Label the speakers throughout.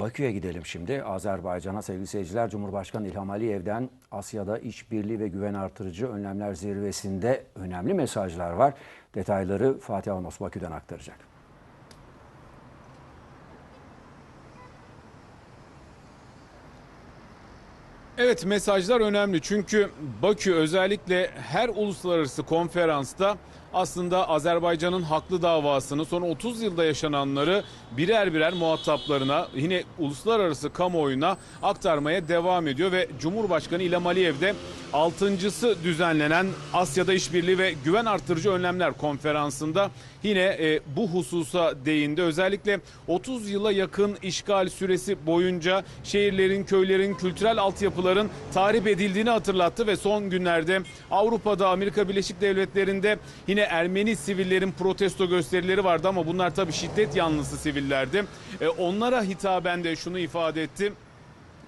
Speaker 1: Bakü'ye gidelim şimdi. Azerbaycan'a sevgili seyirciler Cumhurbaşkanı İlham Aliyev'den Asya'da işbirliği ve güven artırıcı önlemler zirvesinde önemli mesajlar var. Detayları Fatih Avanos Bakü'den aktaracak.
Speaker 2: Evet mesajlar önemli çünkü Bakü özellikle her uluslararası konferansta aslında Azerbaycan'ın haklı davasını son 30 yılda yaşananları birer birer muhataplarına yine uluslararası kamuoyuna aktarmaya devam ediyor ve Cumhurbaşkanı İlham Aliyev de 6.sı düzenlenen Asya'da İşbirliği ve Güven Artırıcı Önlemler konferansında yine e, bu hususa değindi. Özellikle 30 yıla yakın işgal süresi boyunca şehirlerin, köylerin, kültürel altyapıların tahrip edildiğini hatırlattı ve son günlerde Avrupa'da, Amerika Birleşik Devletleri'nde yine Ermeni sivillerin protesto gösterileri vardı ama bunlar tabii şiddet yanlısı sivillerdi. E, onlara hitaben de şunu ifade etti.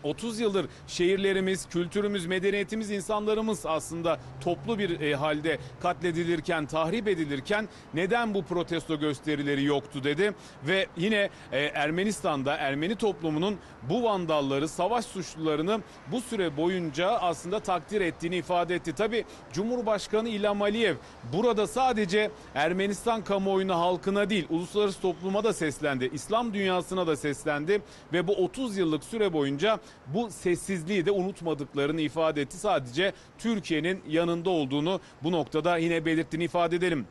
Speaker 2: 30 yıldır şehirlerimiz, kültürümüz, medeniyetimiz, insanlarımız aslında toplu bir e, halde katledilirken, tahrip edilirken neden bu protesto gösterileri yoktu dedi. Ve yine e, Ermenistan'da Ermeni toplumunun bu vandalları, savaş suçlularını bu süre boyunca aslında takdir ettiğini ifade etti. Tabi Cumhurbaşkanı İlham Aliyev burada sadece Ermenistan kamuoyuna, halkına değil, uluslararası topluma da seslendi. İslam dünyasına da seslendi ve bu 30 yıllık süre boyunca bu sessizliği de unutmadıklarını ifade etti. Sadece Türkiye'nin yanında olduğunu bu noktada yine belirttiğini ifade edelim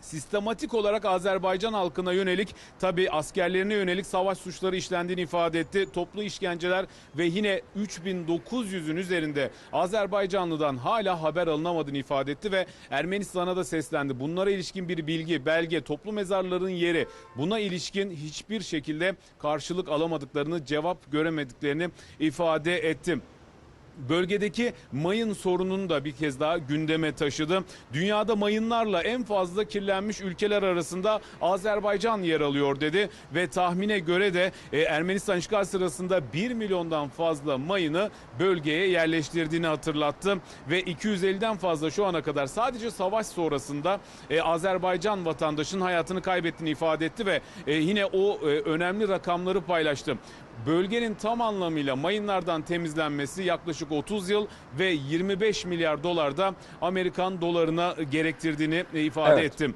Speaker 2: sistematik olarak Azerbaycan halkına yönelik tabi askerlerine yönelik savaş suçları işlendiğini ifade etti. Toplu işkenceler ve yine 3900'ün üzerinde Azerbaycanlıdan hala haber alınamadığını ifade etti ve Ermenistan'a da seslendi. Bunlara ilişkin bir bilgi, belge, toplu mezarların yeri buna ilişkin hiçbir şekilde karşılık alamadıklarını, cevap göremediklerini ifade etti bölgedeki mayın sorununu da bir kez daha gündeme taşıdı. Dünyada mayınlarla en fazla kirlenmiş ülkeler arasında Azerbaycan yer alıyor dedi ve tahmine göre de e, Ermenistan işgal sırasında 1 milyondan fazla mayını bölgeye yerleştirdiğini hatırlattı ve 250'den fazla şu ana kadar sadece savaş sonrasında e, Azerbaycan vatandaşının hayatını kaybettiğini ifade etti ve e, yine o e, önemli rakamları paylaştı. Bölgenin tam anlamıyla mayınlardan temizlenmesi yaklaşık 30 yıl ve 25 milyar dolar da Amerikan dolarına gerektirdiğini ifade
Speaker 1: Evet.
Speaker 2: ettim.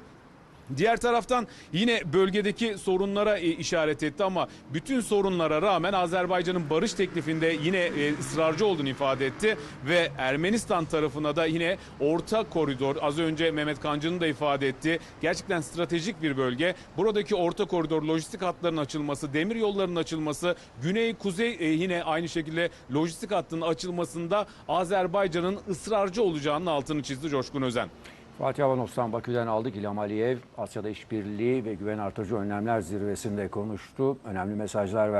Speaker 2: Diğer taraftan yine bölgedeki sorunlara e, işaret etti ama bütün sorunlara rağmen Azerbaycan'ın barış teklifinde yine e, ısrarcı olduğunu ifade etti ve Ermenistan tarafına da yine orta koridor az önce Mehmet Kancı'nın da ifade etti. Gerçekten stratejik bir bölge. Buradaki orta koridor lojistik hatların açılması, demir yollarının açılması, güney kuzey e, yine aynı şekilde lojistik hattının açılmasında Azerbaycan'ın ısrarcı olacağının altını çizdi Coşkun Özen.
Speaker 1: Fatih Avanos'tan Bakü'den aldık. İlham Aliyev Asya'da işbirliği ve güven artırıcı önlemler zirvesinde konuştu. Önemli mesajlar verdi.